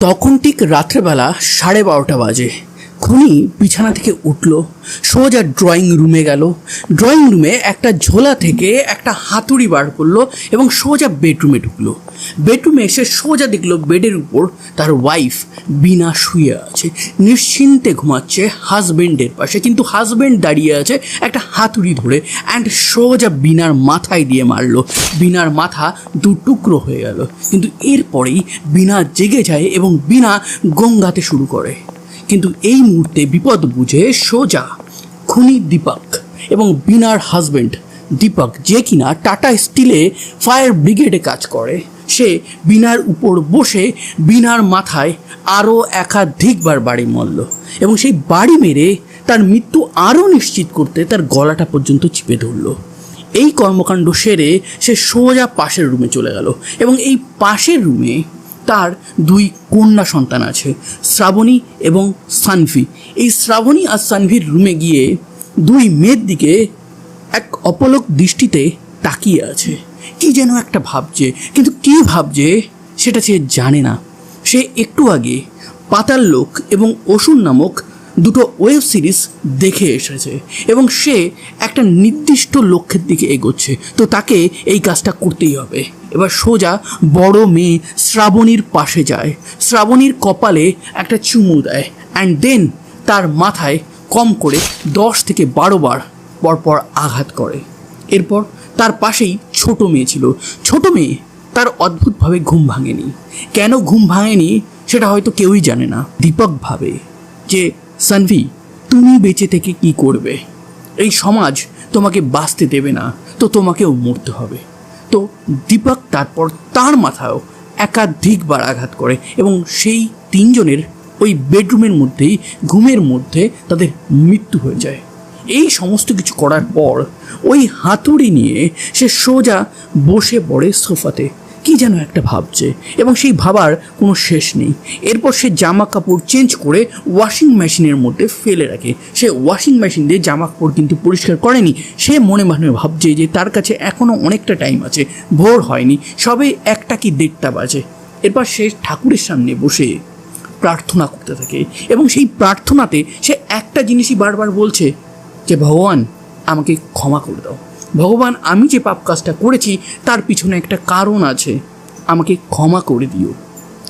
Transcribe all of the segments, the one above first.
তখন ঠিক রাত্রেবেলা সাড়ে বারোটা বাজে। খুনি বিছানা থেকে উঠল, সোজা ড্রয়িং রুমে গেল। ড্রয়িং রুমে একটা ঝোলা থেকে একটা হাতুড়ি বার করল এবং সোজা বেডরুমে ঢুকলো। বেডরুমে এসে সোজা দেখল বেডের উপর তার ওয়াইফ বিনা শুয়ে আছে। নিশ্চিন্তে ঘুমাচ্ছে হাজবেন্ডের পাশে। কিন্তু হাজবেন্ড দাঁড়িয়ে আছে একটা হাতুড়ি ধরে অ্যান্ড সোজা বিনার মাথায় দিয়ে মারলো। বিনার মাথা দু টুকরো হয়ে গেল। কিন্তু এরপরেই বিনা জেগে যায় এবং বিনা গঙ্গাতে শুরু করে। কিন্তু এই মুহূর্তে বিপদ বুঝে সোজা খুনি দীপক এবং বিনার হাজবেন্ড দীপক যে কিনা টাটা স্টিলে ফায়ার ব্রিগেডে কাজ করে। সে বিনার উপর বসে বিনার মাথায় আরও একাধিকবার বাড়ি মারল এবং সেই বাড়ি মেরে তার মৃত্যু আরও নিশ্চিত করতে তার গলাটা পর্যন্ত চিপে ধরলো। এই কর্মকাণ্ড সেরে সে সোজা পাশের রুমে চলে গেল এবং এই পাশের রুমে তার দুই কন্যা সন্তান আছে, শ্রাবণী এবং সানভি। এই শ্রাবণী আর সানভির রুমে গিয়ে দুই মেয়ের দিকে এক অপলক দৃষ্টিতে তাকিয়ে আছে। কি যেন একটা ভাবছে, কিন্তু কি ভাবছে সেটা সে জানে না। সে একটু আগে পাতাল লোক এবং অসুর নামক দুটো ওয়েব সিরিজ দেখে এসেছে এবং সে একটা নির্দিষ্ট লক্ষ্যের দিকে এগোচ্ছে। তো তাকে এই কাজটা করতেই হবে। এবার সোজা বড় মেয়ে শ্রাবণীর পাশে যায়। শ্রাবণীর কপালে একটা চুমু দেয় অ্যান্ড দেন তার মাথায় কম করে দশ থেকে বারো বার পরপর আঘাত করে। এরপর তার পাশেই ছোট মেয়ে ছিল। ছোট মেয়ে তার অদ্ভুতভাবে ঘুম ভাঙেনি। কেন ঘুম ভাঙেনি সেটা হয়তো কেউই জানে না। দীপক ভাবে যে, সানভি, তুমি বেঁচে থেকে কি করবে? এই সমাজ তোমাকে বাঁচতে দেবে না, তো তোমাকেও মরতে হবে। তো দীপক তারপর তার মাথায়ও একাধিকবার আঘাত করে এবং সেই তিনজনের ওই বেডরুমের মধ্যেই, ঘুমের মধ্যে তাদের মৃত্যু হয়ে যায়। এই সমস্ত কিছু করার পর ওই হাতুড়ি নিয়ে সে সোজা বসে পড়ে সোফাতে। কি যেন একটা ভাবছে এবং সেই ভাবার কোনো শেষ নেই। এরপর সে জামা কাপড় চেঞ্জ করে ওয়াশিং মেশিনের মধ্যে ফেলে রাখে। সে ওয়াশিং মেশিন দিয়ে জামা কাপড় কিন্তু পরিষ্কার করেনি। সে মনে মনে ভাবছে যে তার কাছে এখনও অনেকটা টাইম আছে। ভোর হয়নি। সবে একটা কি দেড়টা বাজে। এরপর সে ঠাকুরের সামনে বসে প্রার্থনা করতে থাকে এবং সেই প্রার্থনাতে সে একটা জিনিসই বারবার বলছে। যে ভগবান আমাকে ক্ষমা করে দাও। ভগবান, আমি যে পাপ কাজটা করেছি, তার পিছনে একটা কারণ আছে। আমাকে ক্ষমা করে দিও।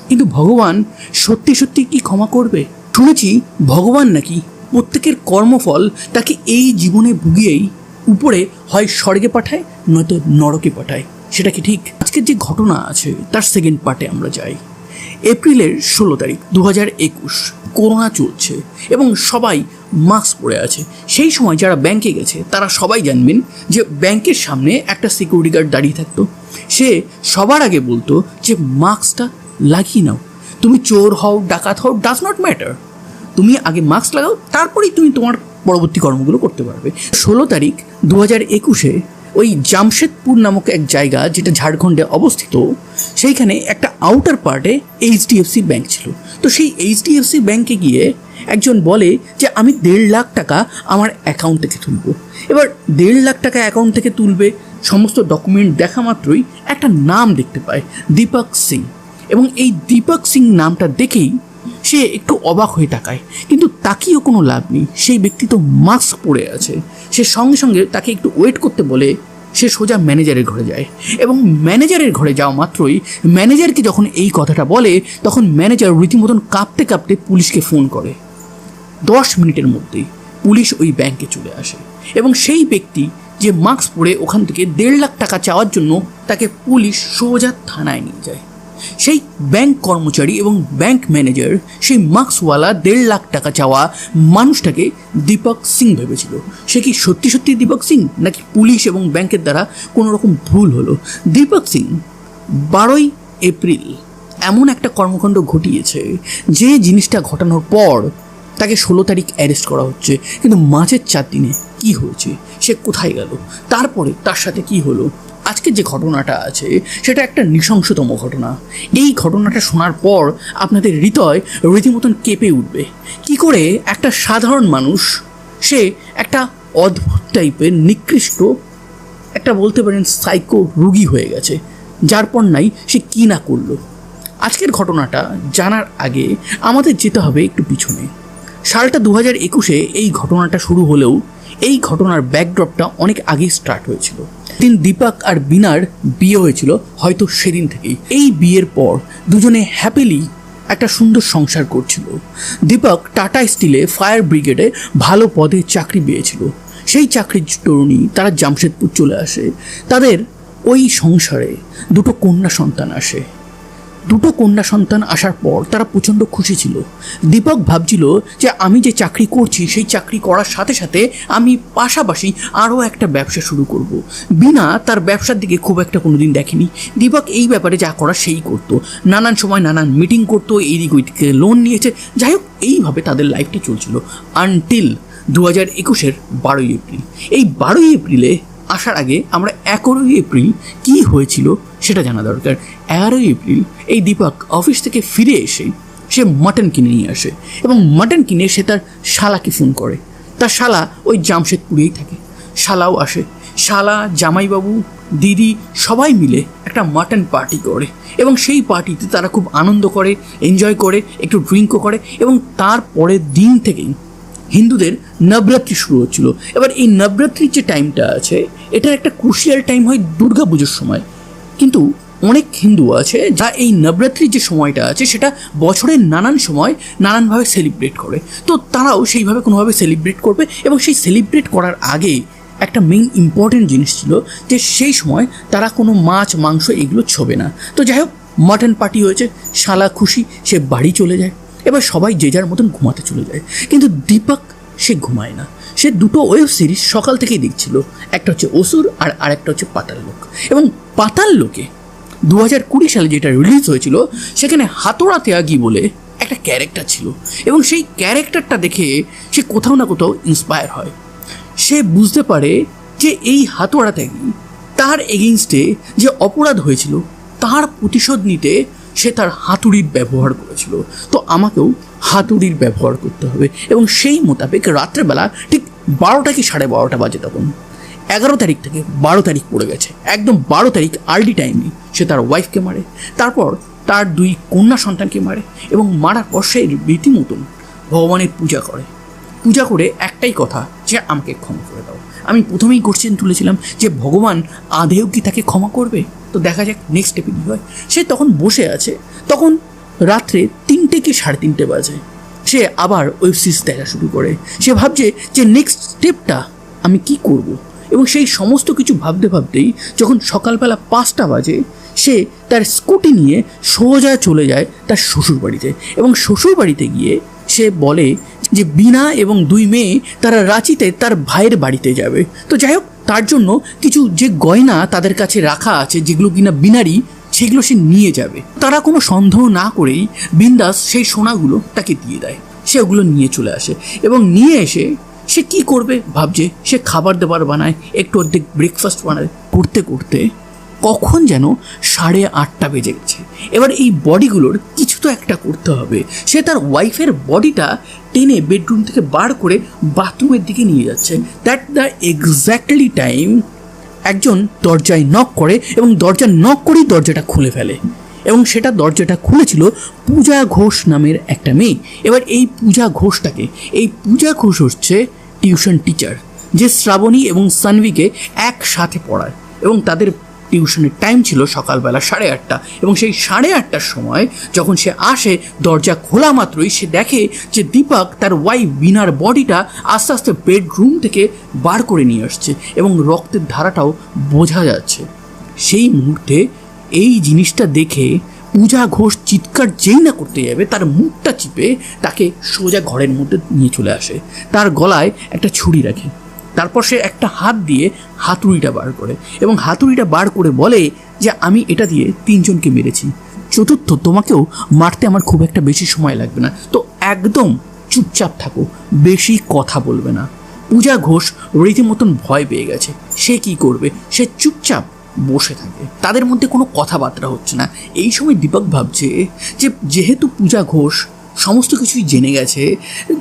কিন্তু ভগবান সত্যি সত্যি কি ক্ষমা করবে? শুনেছি ভগবান নাকি প্রত্যেকের কর্মফল তাকে এই জীবনে ভুগিয়েই উপরে হয় স্বর্গে পাঠায়, নয়তো নরকে পাঠায়। সেটা কি ঠিক? আজকের যে ঘটনা আছে, তার সেকেন্ড পার্টে আমরা যাই। এপ্রিলের ষোলো তারিখ দু হাজার একুশ। করোনা চলছে এবং সবাই মাস্ক পরে আছে। সেই সময় যারা ব্যাংকে গেছে, তারা সবাই জানবেন যে ব্যাংকের সামনে একটা সিকিউরিটি গার্ড দাঁড়িয়ে থাকতো। সে সবার আগে বলতো যে, মাস্কটা লাগিয়ে নাও। তুমি চোর হও, ডাকাত হও ডাজ নট ম্যাটার তুমি আগে মাস্ক লাগাও, তারপরেই তুমি তোমার পরবর্তী কর্মগুলো করতে পারবে। ষোলো তারিখ দু হাজার একুশে ওই জামশেদপুর নামক এক জায়গা, যেটা ঝাড়খণ্ডে অবস্থিত, সেইখানে একটা আউটার পার্টে এইচডিএফসি ব্যাংক ছিল। তো সেই এইচডিএফসি ব্যাংকে গিয়ে একজন বলে যে, আমি দেড় লাখ টাকা আমার অ্যাকাউন্ট থেকে তুলব। এবার দেড় লাখ টাকা অ্যাকাউন্ট থেকে তুলবে, সমস্ত ডকুমেন্ট দেখা মাত্রই একটা নাম দেখতে পায়, দীপক সিং। এবং এই দীপক সিং নামটা দেখেই সে একটু অবাক হয়ে তাকায়। কিন্তু তাকিয়েও কোনো লাভ নেই। সেই ব্যক্তি তো মাস্ক পরে আছে। সে সঙ্গে সঙ্গে তাকে একটু ওয়েট করতে বলে সে সোজা ম্যানেজারের ঘরে যায়। এবং ম্যানেজারের ঘরে যাওয়া মাত্রই ম্যানেজারকে যখন এই কথাটা বলে, তখন ম্যানেজার রীতিমতন কাঁপতে কাঁপতে পুলিশকে ফোন করে। দশ মিনিটের মধ্যেই পুলিশ ওই ব্যাংকে চলে আসে এবং সেই ব্যক্তি যে মাস্ক পরে ওখান থেকে দেড় লাখ টাকা চাওয়ার জন্য তাকে পুলিশ সোজা থানায় নিয়ে যায়। সেই ব্যাংক কর্মচারী এবং ব্যাংক ম্যানেজার সেই মাস্কওয়ালা দেড় লাখ টাকা চাওয়া মানুষটাকে দীপক সিং ভেবেছিল। সে কি সত্যি সত্যি দীপক সিং, নাকি পুলিশ এবং ব্যাংকের দ্বারা কোনো রকম ভুল হলো? দীপক সিং, বারোই এপ্রিল এমন একটা কর্মকাণ্ড ঘটিয়েছে, যে জিনিসটা ঘটানোর পর তাকে ষোলো তারিখ অ্যারেস্ট করা হচ্ছে। কিন্তু মাঝের চার দিনে কি হয়েছে? সে কোথায় গেল? তারপরে তার সাথে কি হলো? আজকের যে ঘটনাটা আছে, সেটা একটা নৃশংসতম ঘটনা। এই ঘটনাটা শোনার পর আপনাদের হৃদয় রীতিমতন কেঁপে উঠবে। কি করে একটা সাধারণ মানুষ, সে একটা অদ্ভুত টাইপের নিকৃষ্ট, একটা বলতে পারেন সাইকো রুগী হয়ে গেছে। যার পর নাই সে কী না করল। আজকের ঘটনাটা জানার আগে আমাদের যেতে হবে একটু পিছনে। সালটা দু হাজার একুশে এই ঘটনাটা শুরু হলেও এই ঘটনার ব্যাকড্রপটা অনেক আগেই স্টার্ট হয়েছিল। দিন দীপাক আর বিনার বিয়ে হয়েছিল হয়তো সেদিন থেকেই। এই বিয়ের পর দুজনে হ্যাপিলি একটা সুন্দর সংসার করছিল। দীপক টাটা স্টিলে ফায়ার ব্রিগেডে ভালো পদে চাকরি পেয়েছিল। সেই চাকরির তরুণী তারা জামশেদপুর চলে আসে। তাদের ওই সংসারে দুটো কন্যা সন্তান আসে। দুটো কন্যা সন্তান আসার পর তারা প্রচণ্ড খুশি ছিল। দীপক ভাবছিল যে আমি যে চাকরি করছি, সেই চাকরি করার সাথে সাথে আমি পাশাপাশি আরও একটা ব্যবসা শুরু করব। বিনা তার ব্যবসার দিকে খুব একটা কোনোদিন দেখেনি। দীপক এই ব্যাপারে যা করা সেই করতো। নানান সময় নানান মিটিং করতো, এইদিক ওই দিকে লোন নিয়েছে। যাই হোক, এইভাবে তাদের লাইফটা চলছিল। আনটিল দু হাজার একুশের বারোই এপ্রিল। এই বারোই এপ্রিলে আসার আগে আমরা এগারোই এপ্রিল কি হয়েছিল সেটা জানা দরকার। এগারোই এপ্রিল এই দীপক অফিস থেকে ফিরে এসে সে মাটন কিনে নিয়ে আসে এবং মাটন কিনে সে তার শালাকে ফোন করে। তার শালা ওই জামশেদপুরেই থাকে। শালাও আসে। শালা, জামাইবাবু, দিদি সবাই মিলে একটা মাটন পার্টি করে এবং সেই পার্টিতে তারা খুব আনন্দ করে এনজয় করে, একটু ড্রিঙ্কও করে এবং তার পরের দিন থেকেই হিন্দুদের নবরাত্রি শুরু হচ্ছিল। এবার এই নবরাত্রির যে টাইমটা আছে, এটা একটা ক্রুশিয়াল টাইম হয় দুর্গা পুজোর সময়। কিন্তু অনেক হিন্দু আছে যা এই নবরাত্রির যে সময়টা আছে, সেটা বছরের নানান সময় নানানভাবে সেলিব্রেট করে। তো তারাও সেইভাবে কোনোভাবে সেলিব্রেট করবে এবং সেই সেলিব্রেট করার আগে একটা মেইন ইম্পর্টেন্ট জিনিস ছিল যে সেই সময় তারা কোনো মাছ, মাংস এগুলো ছোবে না। তো যাই হোক মাটন পার্টি হয়েছে, শালা খুশি, সে বাড়ি চলে যায়। এবার সবাই যে যার মতন ঘুমাতে চলে যায়। কিন্তু দীপক, সে ঘুমায় না। সে দুটো ওয়েব সিরিজ সকাল থেকেই দেখছিল। একটা হচ্ছে অসুর আর আরেকটা হচ্ছে পাতাল লোক। এবং পাতাল লোকে দু হাজার কুড়ি সালে যেটা রিলিজ হয়েছিল, সেখানে হাতোড়া ত্যাগী বলে একটা ক্যারেক্টার ছিল। এবং সেই ক্যারেক্টারটা দেখে সে কোথাও না কোথাও ইন্সপায়ার হয়। সে বুঝতে পারে যে এই হাতোড়া ত্যাগি তার এগেনস্টে যে অপরাধ হয়েছিল, তার প্রতিশোধ নিতে সে তার হাতুড়ির ব্যবহার করেছিল। তো আমাকেও হাতুড়ির ব্যবহার করতে হবে। এবং সেই মোতাবেক রাত্রেবেলা ঠিক বারোটা কি সাড়ে বারোটা বাজে তখন। এগারো তারিখ থেকে বারো তারিখ পড়ে গেছে। একদম বারো তারিখ আর্লি টাইমে সে তার ওয়াইফকে মারে। তারপর তার দুই কন্যা সন্তানকে মারে এবং মারার পর সে রীতিমতন ভগবানের পূজা করে। পূজা করে একটাই কথা যে আমাকে ক্ষমা করে দাও। আমি প্রথমেই কোশ্চেন তুলেছিলাম যে ভগবান আদেও কি তাকে ক্ষমা করবে? তো দেখা যাক নেক্সট স্টেপে কী হয়। সে তখন বসে আছে। তখন রাত্রে তিনটে কি সাড়ে তিনটে বাজে। সে আবার ওয়েব সিরিজ দেখা শুরু করে। সে ভাবছে যে নেক্সট স্টেপটা আমি কি করব? এবং সেই সমস্ত কিছু ভাবতে ভাবতেই যখন সকালবেলা পাঁচটা বাজে, সে তার স্কুটি নিয়ে সোজা চলে যায় তার শ্বশুর বাড়িতে এবং শ্বশুর বাড়িতে গিয়ে সে বলে যে বিনা এবং দুই মেয়ে তারা রাঁচিতে তার ভাইয়ের বাড়িতে যাবে। তো যাই হোক তার জন্য কিছু যে গয়না তাদের কাছে রাখা আছে, যেগুলো কিনা বিনারই সেগুলো সে নিয়ে যাবে। তারা কোনো সন্দেহ না করেই বিন্দাস সেই সোনাগুলো তাকে দিয়ে দেয়। সে ওগুলো নিয়ে চলে আসে এবং নিয়ে এসে সে কি করবে ভাবছে? সে খাবার দাবার বানায়, একটু অর্ধেক ব্রেকফাস্ট বানায়। করতে করতে কখন যেন সাড়ে আটটা বেজে গেছে। এবার এই বডিগুলোর কিছু তো একটা করতে হবে। সে তার ওয়াইফের বডিটা টেনে বেডরুম থেকে বার করে বাথরুমের দিকে নিয়ে যাচ্ছে। দ্যাট দ্য এক্স্যাক্টলি টাইম একজন দরজায় নক করে এবং দরজা নক করেই দরজাটা খুলে ফেলে। এবং সেটা দরজাটা খুলেছিল পূজা ঘোষ নামের একটা মেয়ে। এবার এই পূজা ঘোষটাকে, এই পূজা ঘোষ হচ্ছে টিউশন টিচার যে শ্রাবণী এবং সানভিকে একসাথে পড়ায় এবং তাদের টিউশনের টাইম ছিল সকালবেলা সাড়ে আটটা এবং সেই সাড়ে আটটার সময় যখন সে আসে, দরজা খোলা মাত্রই সে দেখে যে দীপক তার ওয়াইফ বিনার বডিটা আস্তে আস্তে বেডরুম থেকে বার করে নিয়ে আসছে এবং রক্তের ধারাটাও বোঝা যাচ্ছে। সেই মুহূর্তে এই জিনিসটা দেখে পূজা ঘোষ চিৎকার যেই না করতে যাবে, তার মুখটা চিপে তাকে সোজা ঘরের মধ্যে নিয়ে চলে আসে। তার গলায় একটা ছুরি রাখে। তারপর সে একটা হাত দিয়ে হাতুড়িটা বার করে এবং হাতুড়িটা বার করে বলে যে, আমি এটা দিয়ে তিনজনকে মেরেছি। চতুর্থ, তোমাকেও মারতে আমার খুব একটা বেশি সময় লাগবে না। তো একদম চুপচাপ থাকো, বেশি কথা বলবে না। পূজা ঘোষ রীতিমতন ভয় পেয়ে গেছে। সে কি করবে? সে চুপচাপ বসে থাকে। তাদের মধ্যে কোনো কথাবার্তা হচ্ছে না। এই সময় দীপক ভাবছে যে, যেহেতু পূজা ঘোষ সমস্ত কিছুই জেনে গেছে,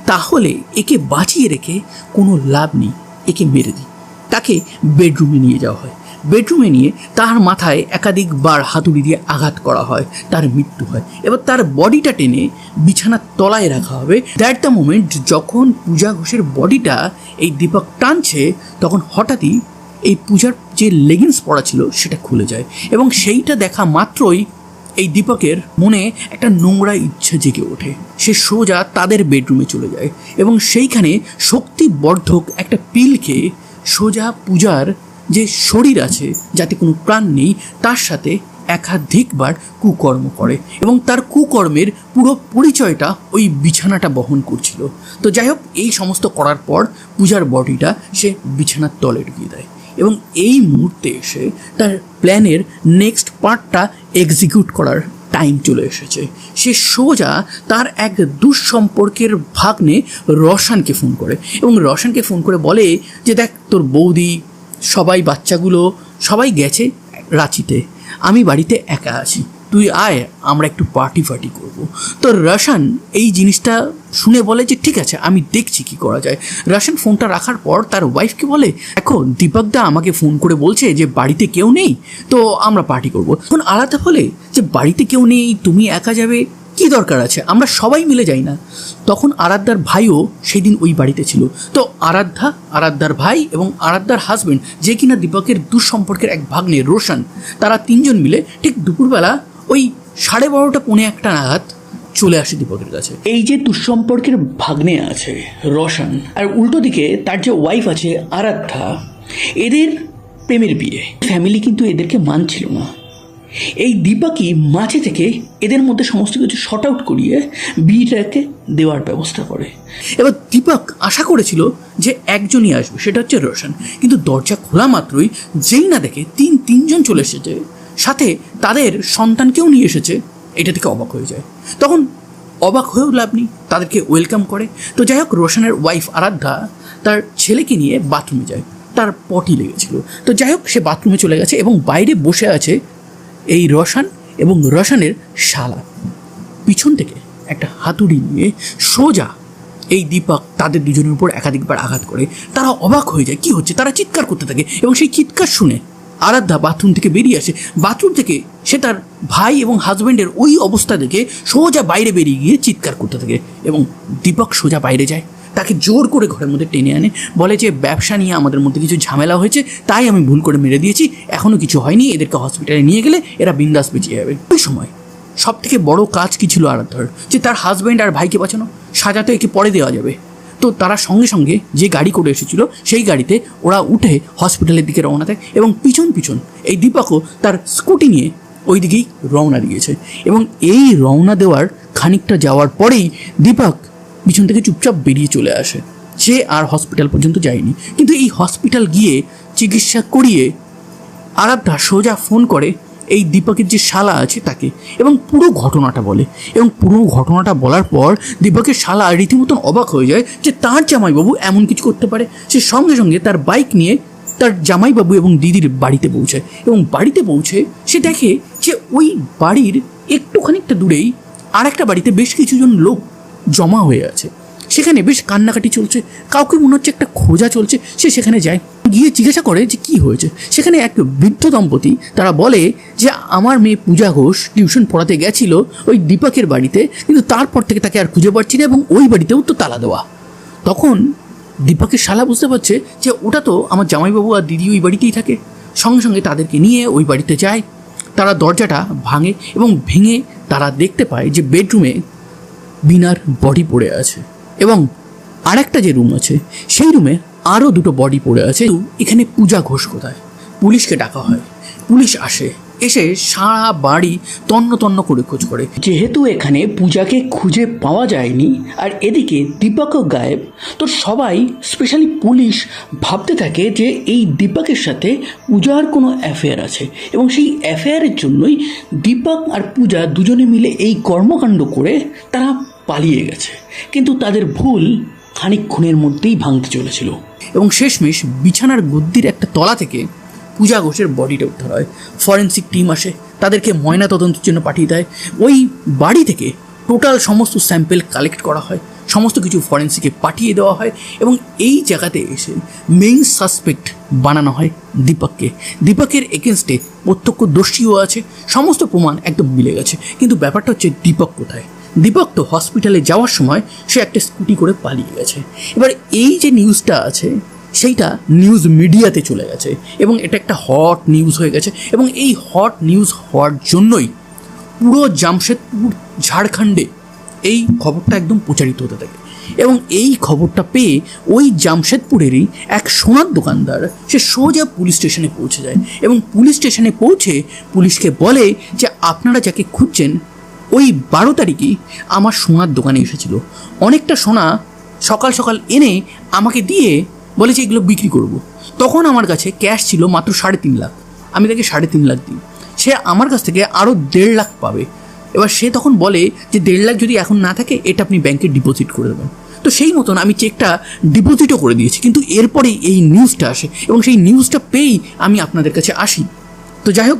তাহলে একে বাঁচিয়ে রেখে কোনো লাভ নেই। একে মেরে দিই। তাকে বেডরুমে নিয়ে যাওয়া হয়। বেডরুমে নিয়ে তার মাথায় একাধিকবার হাতুড়ি দিয়ে আঘাত করা হয়। তার মৃত্যু হয়। এবার তার বডিটা টেনে বিছানার তলায় রাখা হবে। দ্যাট দ্য মোমেন্ট যখন পূজা ঘোষের বডিটা এই দীপক টানছে, তখন হঠাৎই এই পূজার যে লেগিংস পরা ছিল, সেটা খুলে যায়। এবং সেইটা দেখা মাত্রই এই দীপকের মনে একটা নোংরা ইচ্ছা জেগে ওঠে। সে সোজা তাদের বেডরুমে চলে যায় এবং সেইখানে শক্তিবর্ধক একটা পিল খেয়ে সোজা পূজার যে শরীর আছে, যাতে কোনো প্রাণ নেই, তার সাথে একাধিকবার কুকর্ম করে এবং তার কুকর্মের পুরো পরিচয়টা ওই বিছানাটা বহন করছিল। তো যাই হোক, এই সমস্ত করার পর পূজার বডিটা সে বিছানার তলে ঢুকিয়ে দেয়। এবং এই মুহূর্তে এসে তার প্ল্যানের নেক্সট পার্টটা এক্সিকিউট করার টাইম চলে এসেছে। সে সোজা তার এক দুঃসম্পর্কের ভাগ্নে রসানকে ফোন করে এবং রসানকে ফোন করে বলে যে, দেখ, তোর বৌদি, সবাই বাচ্চাগুলো, সবাই গেছে রাঁচিতে। আমি বাড়িতে একা আছি। তুই আয়, আমরা একটু পার্টি ফার্টি করব। তো রসান এই জিনিসটা শুনে বলে যে, ঠিক আছে, আমি দেখছি কি করা যায়। রসান ফোনটা রাখার পর তার ওয়াইফকে বলে, দেখো দীপকদা আমাকে ফোন করে বলছে যে, বাড়িতে কেউ নেই, তো আমরা পার্টি করব। তখন আলাদা বলে, যে, বাড়িতে কেউ নেই, তুমি একা যাবে? কি দরকার আছে? আমরা সবাই মিলে যাই না। তখন আরাধ্যার ভাইও সেই দিন ওই বাড়িতে ছিল। তো আরাধ্যা, আরাধ্যার ভাই এবং আরাধ্যার হাজবেন্ড যে কিনা দীপকের দুঃসম্পর্কের এক ভাগ্নে রোশন, তারা তিনজন মিলে ঠিক দুপুরবেলা ওই সাড়ে বারোটা পৌনে একটা নাগাদ চলে আসে দীপকের কাছে। এই যে দুঃসম্পর্কের ভাগ্নে আছে রোশন আর উল্টো দিকে তার যে ওয়াইফ আছে আরাধ্যা এদের প্রেমের বিয়ে। ফ্যামিলি কিন্তু এদেরকে মানছিল না। এই দীপাকি মাঝে থেকে এদের মধ্যে সমস্ত কিছু শর্ট আউট করিয়ে বিয়েটাকে দেওয়ার ব্যবস্থা করে। এবার দীপক আশা করেছিল যে একজনই আসবে সেটা হচ্ছে রোশন। কিন্তু দরজা খোলা মাত্রই যেই না দেখে তিন তিনজন চলে এসেছে। সাথে তাদের সন্তানকেও নিয়ে এসেছে, এটা থেকে অবাক হয়ে যায়। তখন অবাক হয়েও লাভ নেই, তাদেরকে ওয়েলকাম করে। তো যাই হোক, রোশনের ওয়াইফ আরাধ্যা তার ছেলেকে নিয়ে বাথরুমে যায়, তার পটি লেগেছিল। তো যাই হোক, সে বাথরুমে চলে গেছে এবং বাইরে বসে আছে এই রসান এবং রসানের শালা। পিছন থেকে একটা হাতুড়ি নিয়ে সোজা এই দীপক তাদের দুজনের উপর একাধিকবার আঘাত করে। তারা অবাক হয়ে যায়, কি হচ্ছে? তারা চিৎকার করতে থাকে এবং সেই চিৎকার শুনে আরাধ্যা বাথরুম থেকে বেরিয়ে আসে। বাথরুম থেকে সে তার ভাই এবং হাজব্যান্ডের ওই অবস্থা দেখে সোজা বাইরে বেরিয়ে গিয়ে চিৎকার করতে থাকে এবং দীপক সোজা বাইরে যায়। তাকে জোর করে ঘরের মধ্যে টেনে আনে। বলে যে, ব্যবসা নিয়ে আমাদের মধ্যে কিছু ঝামেলা হয়েছে, তাই আমি ভুল করে মেরে দিয়েছি। এখনও কিছু হয়নি, এদেরকে হসপিটালে নিয়ে গেলে এরা বিন্দাস বেঁচে যাবে। ওই সময় সব থেকে বড় কাজ কি ছিল আরাধ্যার? যে তার হাজব্যান্ড আর ভাইকে বাঁচানো। সাজাতে একে পরে দেওয়া যাবে। তো তারা সঙ্গে সঙ্গে যে গাড়ি করে এসেছিল, সেই গাড়িতে ওরা উঠে হসপিটালের দিকে রওনা দেয় এবং পিছন পিছন এই দীপকও তার স্কুটি নিয়ে ওই দিকেই রওনা দিয়েছে। এবং এই রওনা দেওয়ার খানিকটা যাওয়ার পরেই দীপক পিছন থেকে চুপচাপ বেরিয়ে চলে আসে। সে আর হসপিটাল পর্যন্ত যায়নি। কিন্তু এই হসপিটাল গিয়ে চিকিৎসা করিয়ে আরাধ্যা সোজা ফোন করে এই দীপকের যে শালা আছে তাকে, এবং পুরো ঘটনাটা বলে। এবং পুরো ঘটনাটা বলার পর দীপকের শালা রীতিমতন অবাক হয়ে যায় যে তার জামাইবাবু এমন কিছু করতে পারে। সে সঙ্গে সঙ্গে তার বাইক নিয়ে তার জামাইবাবু এবং দিদির বাড়িতে পৌঁছায়। এবং বাড়িতে পৌঁছে সে দেখে যে ওই বাড়ির একটু খানিকটা দূরেই আর একটা বাড়িতে বেশ কিছুজন লোক জমা হয়ে আছে। সেখানে বেশ কান্নাকাটি চলছে। কাউকে মনে হচ্ছে একটা খোঁজা চলছে। সে সেখানে যায়। গিয়ে জিজ্ঞাসা করে যে কি হয়েছে। সেখানে এক বৃদ্ধ দম্পতি, তারা বলে যে, আমার মেয়ে পূজা ঘোষ টিউশন পড়াতে গেছিল ওই দীপকের বাড়িতে, কিন্তু তারপর থেকে তাকে আর খুঁজে পাচ্ছি না এবং ওই বাড়িতেও তো তালা দেওয়া। তখন দীপকের শালা বুঝতে পারছে যে, ওটা তো আমার জামাইবাবু আর দিদি ওই বাড়িতেই থাকে। সঙ্গে সঙ্গে তাদেরকে নিয়ে ওই বাড়িতে যায়। তারা দরজাটা ভাঙে এবং ভেঙে তারা দেখতে পায় যে, বেডরুমে বিনার বডি পড়ে আছে। এবং আরেকটা যে রুম আছে, সেই রুমে আরও দুটো বডি পড়ে আছে। এখানে পূজা ঘোষ কোথায়? পুলিশকে ডাকা হয়। পুলিশ আসে, এসে সারা বাড়ি তন্ন তন্ন করে খোঁজ করে। যেহেতু এখানে পূজাকে খুঁজে পাওয়া যায়নি, আর এদিকে দীপকও গায়েব, তো সবাই স্পেশালি পুলিশ, ভাবতে থাকে যে এই দীপকের সাথে পূজার কোনো অ্যাফেয়ার আছে। এবং সেই অ্যাফেয়ারের জন্যই দীপক আর পূজা দুজনে মিলে এই কর্মকাণ্ড করে তারা পালিয়ে গেছে। কিন্তু তাদের ভুল খানিকক্ষণের মধ্যেই ভাঙতে চলেছিল। এবং শেষমেশ বিছানার গদ্দির একটা তলা থেকে পূজা ঘোষের বডিটা উদ্ধার হয়। ফরেন্সিক টিম আসে, তাদেরকে ময়না তদন্তের জন্য পাঠিয়ে দেয়। ওই বাড়ি থেকে টোটাল সমস্ত স্যাম্পেল কালেক্ট করা হয়, সমস্ত কিছু ফরেন্সিকে পাঠিয়ে দেওয়া হয় এবং এই জায়গাতে এসে মেইন সাসপেক্ট বানানো হয় দীপককে। দীপকের এগেনস্টে প্রত্যক্ষ দোষীও আছে, সমস্ত প্রমাণ একদম মিলে গেছে। কিন্তু ব্যাপারটা হচ্ছে দীপক কোথায়? দীপক তো হসপিটালে যাওয়ার সময় সে একটা স্কুটি করে পালিয়ে গেছে। এবার এই যে নিউজটা আছে, সেইটা নিউজ মিডিয়াতে চলে গেছে এবং এটা একটা হট নিউজ হয়ে গেছে এবং এই হট নিউজ হওয়ার জন্যই পুরো জামশেদপুর, ঝাড়খণ্ডে এই খবরটা একদম প্রচারিত হতে থাকে এবং এই খবরটা পেয়ে ওই জামশেদপুরেরই এক সোনার দোকানদার, সে সোজা পুলিশ স্টেশনে পৌঁছে যায় এবং পুলিশ স্টেশনে পৌঁছে পুলিশকে বলে যে, আপনারা যাকে খুঁজছেন ওই বারো তারিখই আমার সোনার দোকানে এসেছিল। অনেকটা সোনা সকাল সকাল এনে আমাকে দিয়ে বলে যে এগুলো বিক্রি করব। তখন আমার কাছে ক্যাশ ছিল মাত্র সাড়ে তিন লাখ। আমি তাকে সাড়ে তিন লাখ দিই। সে আমার কাছ থেকে আরও দেড় লাখ পাবে। এবার সে তখন বলে যে দেড় লাখ যদি এখন না থাকে, এটা আপনি ব্যাংকে ডিপোজিট করে দেবেন। তো সেই মতন আমি চেকটা ডিপোজিটও করে দিয়েছি। কিন্তু এরপরেই এই নিউজটা আসে এবং সেই নিউজটা পেয়েই আমি আপনাদের কাছে আসি। তো যাই হোক,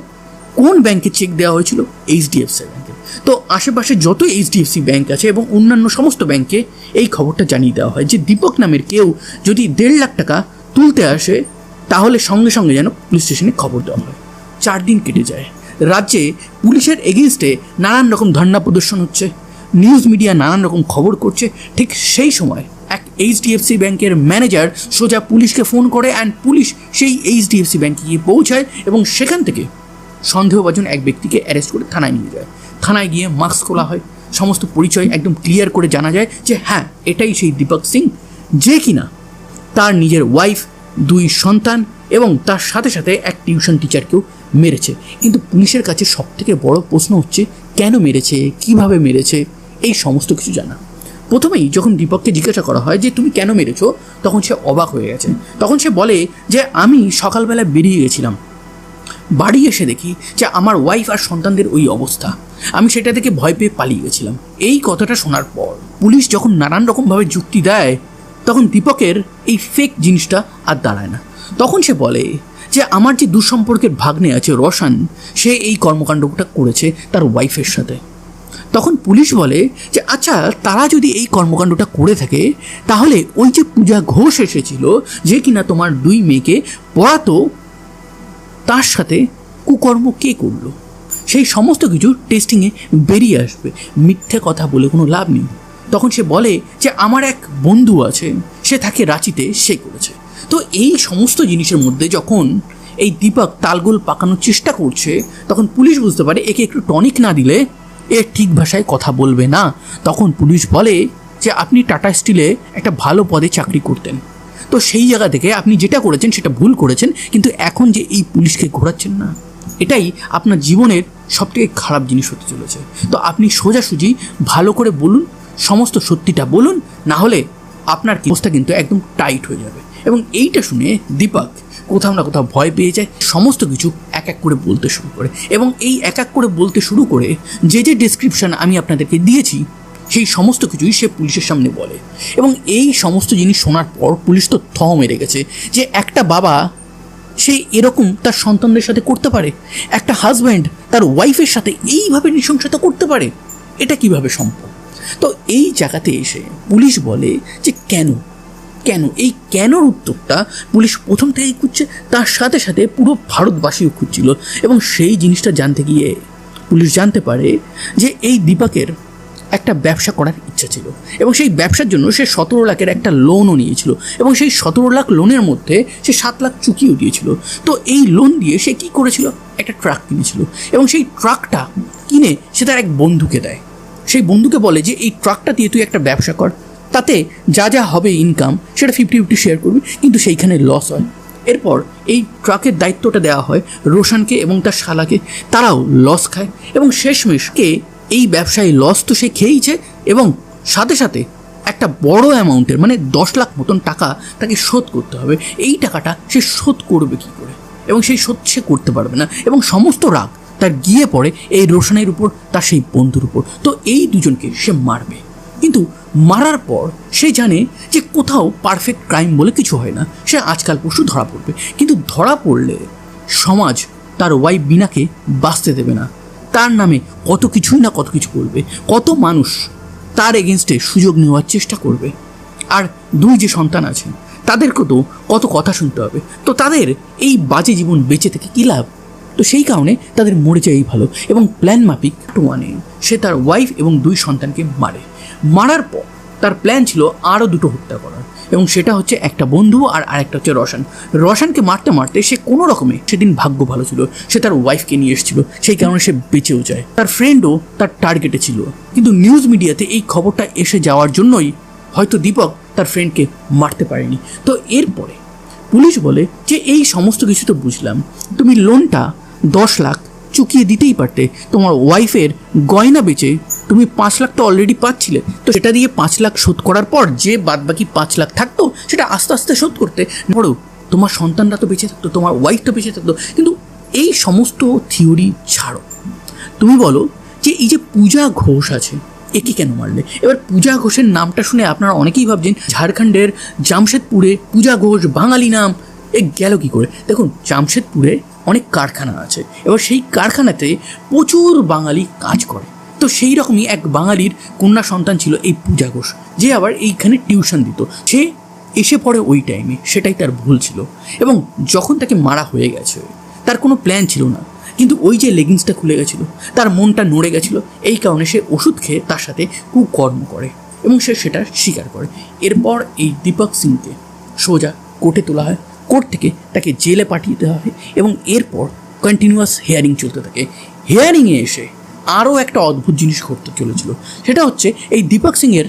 কোন ব্যাংকে চেক দেওয়া হয়েছিল? এইচডিএফসি ব্যাংকে তো আশেপাশে যত এইচডিএফসি ব্যাংক আছে এবং অন্যান্য সমস্ত ব্যাংকে এই খবরটা জানিয়ে দেওয়া হয় যে দীপক নামের কেউ যদি দেড় লাখ টাকা তুলতে আসে, তাহলে সঙ্গে সঙ্গে যেন পুলিশ স্টেশনে খবর দেওয়া হয়। চার দিন কেটে যায়। রাজ্যে পুলিশের এগেনস্টে নানান রকম ধর্ণা প্রদর্শন হচ্ছে। নিউজ মিডিয়া নানান রকম খবর করছে। ঠিক সেই সময় এক এইচডিএফসি ব্যাংকের ম্যানেজার সোজা পুলিশকে ফোন করে অ্যান্ড পুলিশ সেই এইচডিএফসি ব্যাংকে গিয়ে পৌঁছায় এবং সেখান থেকে সন্দেহভাজন এক ব্যক্তিকে অ্যারেস্ট করে থানায় নিয়ে যায়। থানায় গিয়ে মাস্ক খোলা হয়। সমস্ত পরিচয় একদম ক্লিয়ার করে জানা যায় যে হ্যাঁ এটাই সেই দীপক সিং, যে কিনা তার নিজের ওয়াইফ দুই সন্তান এবং তার সাথে সাথে এক টিউশন টিচারকেও মেরেছে। কিন্তু পুলিশের কাছে সব থেকে বড় প্রশ্ন হচ্ছে, কেন মেরেছে? কীভাবে মেরেছে? এই সমস্ত কিছু জানা। প্রথমেই যখন দীপককে জিজ্ঞাসা করা হয় যে, তুমি কেন মেরেছো? তখন সে অবাক হয়ে গেছে। তখন সে বলে যে, আমি সকালবেলা বেরিয়ে গেছিলাম। বাড়ি এসে দেখি যে, আমার ওয়াইফ আর সন্তানদের ওই অবস্থা। আমি সেটা থেকে ভয় পেয়ে পালিয়ে গেছিলাম। এই কথাটা শোনার পর পুলিশ যখন নানান রকমভাবে যুক্তি দেয়, তখন দীপকের এই ফেক জিনিসটা আর দাঁড়ায় না। তখন সে বলে যে, আমার যে দুঃসম্পর্কের ভাগ্নে আছে রোশন, সে এই কর্মকাণ্ডটা করেছে তার ওয়াইফের সাথে। তখন পুলিশ বলে যে আচ্ছা তারা যদি এই কর্মকাণ্ডটা করে থাকে, তাহলে ওই যে পূজা ঘোষ এসেছিল, যে কিনা তোমার দুই মেয়েকে পড়াতো, তার সাথে কুকর্ম কে করল? সেই সমস্ত কিছু টেস্টিংয়ে বেরিয়ে আসবে। মিথ্যে কথা বলে কোনো লাভ নেই। তখন সে বলে যে, আমার এক বন্ধু আছে, সে থাকে রাঁচিতে সে করেছে। তো এই সমস্ত জিনিসের মধ্যে যখন এই দীপক তালগোল পাকানোর চেষ্টা করছে, তখন পুলিশ বুঝতে পারে একে একটু টনিক না দিলে এ ঠিক ভাষায় কথা বলবে না। তখন পুলিশ বলে যে, আপনি টাটা স্টিলে একটা ভালো পদে চাকরি করতেন। তো সেই জায়গা থেকে আপনি যেটা করেছেন সেটা ভুল করেছেন, কিন্তু এখন যে এই পুলিশকে ঘোরাচ্ছেন না, এটাই আপনার জীবনের সবথেকে খারাপ জিনিস হতে চলেছে। তো আপনি সোজাসুজি ভালো করে বলুন, সমস্ত সত্যিটা বলুন, না হলে আপনার অবস্থা কিন্তু একদম টাইট হয়ে যাবে। এবং এইটা শুনে দীপক কোথাও না কোথাও ভয় পেয়ে যায়, সমস্ত কিছু এক এক করে বলতে শুরু করে। এবং এই এক এক করে বলতে শুরু করে যে যে ডিসক্রিপশন আমি আপনাদেরকে দিয়েছি, সেই সমস্ত কিছুই সে পুলিশের সামনে বলে। এবং এই সমস্ত জিনিস শোনার পর পুলিশ তো থ মেরে গেছে যে একটা বাবা সে এরকম তার সন্তানদের সাথে করতে পারে। একটা হাজব্যান্ড তার ওয়াইফের সাথে এইভাবে নৃশংসতা করতে পারে। এটা কীভাবে সম্ভব? তো এই জায়গাতে এসে পুলিশ বলে যে, কেন? কেন? এই কেনর উত্তরটা পুলিশ প্রথম থেকেই খুঁজছে, তার সাথে সাথে পুরো ভারতবাসীও খুঁজছিল এবং সেই জিনিসটা জানতে গিয়ে পুলিশ জানতে পারে যে, এই দীপকের একটা ব্যবসা করার ইচ্ছা ছিল। এবং সেই ব্যবসার জন্য সে সতেরো লাখের একটা লোনও নিয়েছিল। এবং সেই সতেরো লাখ লোনের মধ্যে সে সাত লাখ চুকিয়েও দিয়েছিল। তো এই লোন দিয়ে সে কি করেছিল? একটা ট্রাক কিনেছিল। এবং সেই ট্রাকটা কিনে সে তার এক বন্ধুকে দেয়। সেই বন্ধুকে বলে যে, এই ট্রাকটা দিয়ে তুই একটা ব্যবসা কর। তাতে যা যা হবে ইনকাম সেটা ফিফটি ফিফটি শেয়ার করবি, কিন্তু সেইখানে লস হয়। এরপর এই ট্রাকের দায়িত্বটা দেওয়া হয় রোশনকে এবং তার শালাকে। তারাও লস খায়। এবং শেষমেশকে এই ব্যবসায় লস তো সে খেয়েইছে এবং সাথে সাথে একটা বড় অ্যামাউন্টের মানে দশ লাখ মতন টাকা তাকে শোধ করতে হবে। এই টাকাটা সে শোধ করবে কি করে? এবং সেই শোধ সে করতে পারবে না। এবং সমস্ত রাগ তার গিয়ে পড়ে এই রোশনের উপর, তার সেই বন্ধুর উপর। তো এই দুজনকে সে মারবে। কিন্তু মারার পর সে জানে যে কোথাও পারফেক্ট ক্রাইম বলে কিছু হয় না। সে আজকাল পরশু ধরা পড়বে। কিন্তু ধরা পড়লে সমাজ তার ওয়াইফ বিনাকে বাঁচতে দেবে না। তার নামে কত কিছুই না কত কিছু করবে, কত মানুষ তার এগেনস্টে সুযোগ নেওয়ার চেষ্টা করবে। আর দুই যে সন্তান আছেন তাদেরকে তো কত কথা শুনতে হবে। তো তাদের এই বাজে জীবন বেঁচে থেকে কী লাভ? তো সেই কারণে তাদের মরে যাওয়াই ভালো এবং প্ল্যান মাফিক টু ওয়ানে সে তার ওয়াইফ এবং দুই সন্তানকে মারে। মারার পর তার প্ল্যান ছিল আরও দুটো হত্যা করার। এবং সেটা হচ্ছে একটা বন্ধু আর আরেকটা হচ্ছে রশান। রশানকে মারতে মারতে সে কোনো রকমে সেদিন ভাগ্য ভালো ছিল। সে তার ওয়াইফকে নিয়ে এসেছিল। সেই কারণে সে বেঁচেও যায়। তার ফ্রেন্ডও তার টার্গেটে ছিল। কিন্তু নিউজ মিডিয়াতে এই খবরটা এসে যাওয়ার জন্যই হয়তো দীপক তার ফ্রেন্ডকে মারতে পারেনি। তো এরপরে পুলিশ বলে যে, এই সমস্ত কিছু তো বুঝলাম। তুমি লোনটা দশ লাখ চুকিয়ে দিতেই পারতে। তোমার ওয়াইফের গয়না বেচে তুমি পাঁচ লাখ তো অলরেডি পাচ্ছিলে। তো সেটা দিয়ে পাঁচ লাখ শোধ করার পর যে বাদ বাকি পাঁচ লাখ থাকতো, সেটা আস্তে আস্তে শোধ করতে। ধরো, তোমার সন্তানরা তো বেঁচে থাকতো, তোমার ওয়াইফ তো বেঁচে থাকতো। কিন্তু এই সমস্ত থিওরি ছাড়ো। তুমি বলো যে এই যে পূজা ঘোষ আছে, একে কেন মারলে? এবার পূজা ঘোষের নামটা শুনে আপনারা অনেকেই ভাবছেন, ঝাড়খণ্ডের জামশেদপুরে পূজা ঘোষ বাঙালি নাম। এ গেল কী করে? দেখুন, জামশেদপুরে অনেক কারখানা আছে। এবার সেই কারখানাতে প্রচুর বাঙালি কাজ করে। তো সেই রকমই এক বাঙালির কন্যা সন্তান ছিল এই পূজা ঘোষ। যে আবার এইখানে টিউশন দিত। সে এসে পড়ে ওই টাইমে সেটাই তার ভুল ছিল। এবং যখন তাকে মারা হয়ে গেছে, তার কোনো প্ল্যান ছিল না। কিন্তু ওই যে লেগিংসটা খুলে গেছিল, তার মনটা নড়ে গেছিল। এই কারণে সে ওষুধ খেয়ে তার সাথে কুকর্ম করে এবং সে সেটা স্বীকার করে। এরপর এই দীপক সিংকে সোজা কোর্টে তোলা হয়। কোর্ট থেকে তাকে জেলে পাঠিয়ে দেওয়া হয় এবং এরপর কন্টিনিউয়াস হেয়ারিং চলতে থাকে। হেয়ারিংয়ে এসে আরও একটা অদ্ভুত জিনিস ঘটতে চলেছিল। সেটা হচ্ছে এই দীপক সিংয়ের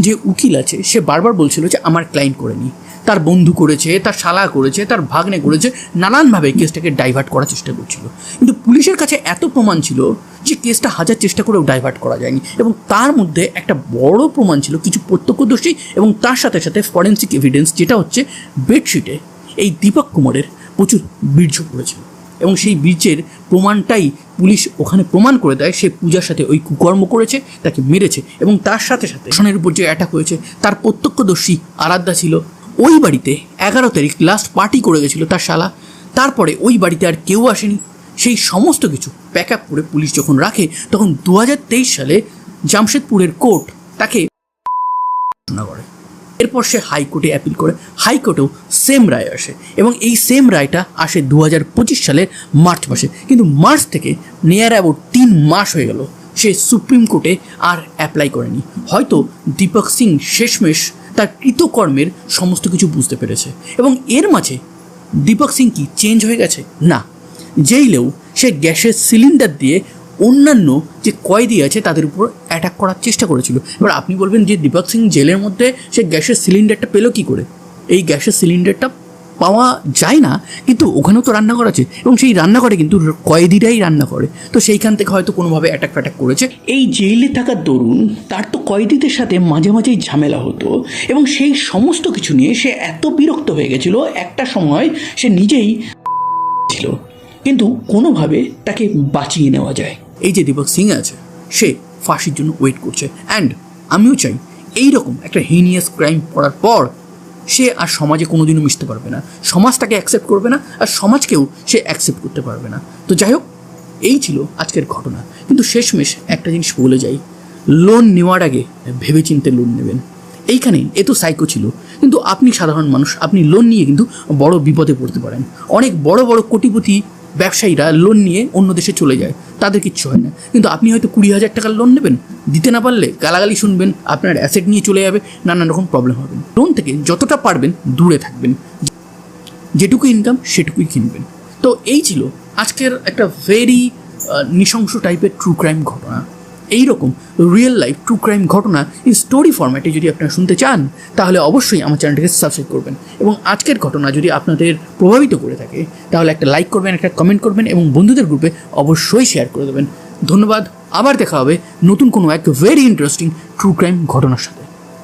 যে উকিল আছে, সে বারবার বলছিল যে, আমার ক্লায়েন্ট করে নি। তার বন্ধু করেছে, তার শালা করেছে, তার ভাগ্নে করেছে, নানানভাবে কেসটাকে ডাইভার্ট করার চেষ্টা করছিল। কিন্তু পুলিশের কাছে এত প্রমাণ ছিল যে কেসটা হাজার চেষ্টা করেও ডাইভার্ট করা যায়নি এবং তার মধ্যে একটা বড় প্রমাণ ছিল কিছু প্রত্যক্ষদর্শী এবং তার সাথে সাথে ফরেন্সিক এভিডেন্স যেটা হচ্ছে বেডশিটে এই দীপক কুমারের প্রচুর বীর্য পড়েছে এবং সেই বীর্যের প্রমাণটাই পুলিশ ওখানে প্রমাণ করে দেয়, সে পূজার সাথে ওই কুকর্ম করেছে, তাকে মেরেছে এবং তার সাথে সাথে সনের উপর যে অ্যাটাক হয়েছে, তার প্রত্যক্ষদর্শী আরাধ্যা ছিল। ওই বাড়িতে এগারো তারিখ লাস্ট পার্টি করে গেছিল তার শালা। তারপরে ওই বাড়িতে আর কেউ আসেনি। সেই সমস্ত কিছু প্যাক আপ করে পুলিশ যখন রাখে, তখন দু হাজার তেইশ সালে জামশেদপুরের কোর্ট তাকে ঘোষণা করে। এরপর সে হাইকোর্টে অ্যাপিল করে। হাইকোর্টেও সেম রায় আসে এবং এই সেম রায়টা আসে দু হাজার পঁচিশ সালের মার্চ মাসে। কিন্তু মার্চ থেকে নিয়ার অ্যাবাউট তিন মাস হয়ে গেল, সে সুপ্রিম কোর্টে আর অ্যাপ্লাই করেনি। হয়তো দীপক সিং শেষমেশ তার কৃতকর্মের সমস্ত কিছু বুঝতে পেরেছে। এবং এর মাঝে দীপক সিং কি চেঞ্জ হয়ে গেছে? না। জেইলেও সে গ্যাসের সিলিন্ডার দিয়ে অন্যান্য যে কয়েদি আছে তাদের উপর অ্যাটাক করার চেষ্টা করেছিল। এবার আপনি বলবেন যে দীপক সিং জেলের মধ্যে সে গ্যাসের সিলিন্ডারটা পেল কী করে? এই গ্যাসের সিলিন্ডারটা পাওয়া যায় না, কিন্তু ওখানেও তো রান্নাঘর আছে এবং সেই রান্নাঘরে কিন্তু কয়েদিরাই রান্না করে। তো সেইখান থেকে হয়তো কোনোভাবে অ্যাটাক ফ্যাটাক করেছে। এই জেলে থাকার দরুন তার তো কয়েদিদের সাথে মাঝে মাঝেই ঝামেলা হতো এবং সেই সমস্ত কিছু নিয়ে সে এত বিরক্ত হয়ে গেছিল, একটা সময় সে নিজেই ছিল। কিন্তু কোনোভাবে তাকে বাঁচিয়ে নেওয়া যায়। এই যে দীপক সিং আছে, সে ফাঁসির জন্য ওয়েট করছে। অ্যান্ড আমিও চাই এই রকম একটা হিনিয়াস ক্রাইম করার পর সে আর সমাজে কোনোদিনও মিশতে পারবে না। সমাজ তাকে অ্যাকসেপ্ট করবে না আর সমাজকেও সে অ্যাকসেপ্ট করতে পারবে না। তো যাই হোক, এই ছিল আজকের ঘটনা। কিন্তু শেষমেশ একটা জিনিস বলে যাই। লোন নেওয়ার আগে ভেবেচিন্তে লোন নেবেন। এইখানে এ তো সাইকো ছিল। কিন্তু আপনি সাধারণ মানুষ, আপনি লোন নিয়ে কিন্তু বড় বিপদে পড়তে পারেন। অনেক বড় বড় কোটিপতি ব্যবসায়ীরা লোন নিয়ে অন্য দেশে চলে যায়। তাদের কিচ্ছু হয় না। কিন্তু আপনি হয়তো কুড়ি হাজার টাকার লোন নেবেন, দিতে না পারলে গালাগালি শুনবেন, আপনার অ্যাসেট নিয়ে চলে যাবে, নানান রকম প্রবলেম হবে। লোন থেকে যতটা পারবেন দূরে থাকবেন। যেটুকু ইনকাম সেটুকুই কিনবেন। তো এই ছিল আজকের একটা ভেরি নৃশংস টাইপের ট্রু ক্রাইম ঘটনা। এই রকম রিয়েল লাইফ ট্রু ক্রাইম ঘটনা স্টোরি ফর্ম্যাটে যদি আপনারা শুনতে চান, তাহলে অবশ্যই আমার চ্যানেলটিকে সাবস্ক্রাইব করবেন। এবং আজকের ঘটনা যদি আপনাদের প্রভাবিত করে থাকে, তাহলে একটা লাইক করবেন, একটা কমেন্ট করবেন এবং বন্ধুদের গ্রুপে অবশ্যই শেয়ার করে দেবেন। ধন্যবাদ, আবার দেখা হবে নতুন কোনো এক ভেরি ইন্টারেস্টিং ট্রু ক্রাইম ঘটনার সাথে।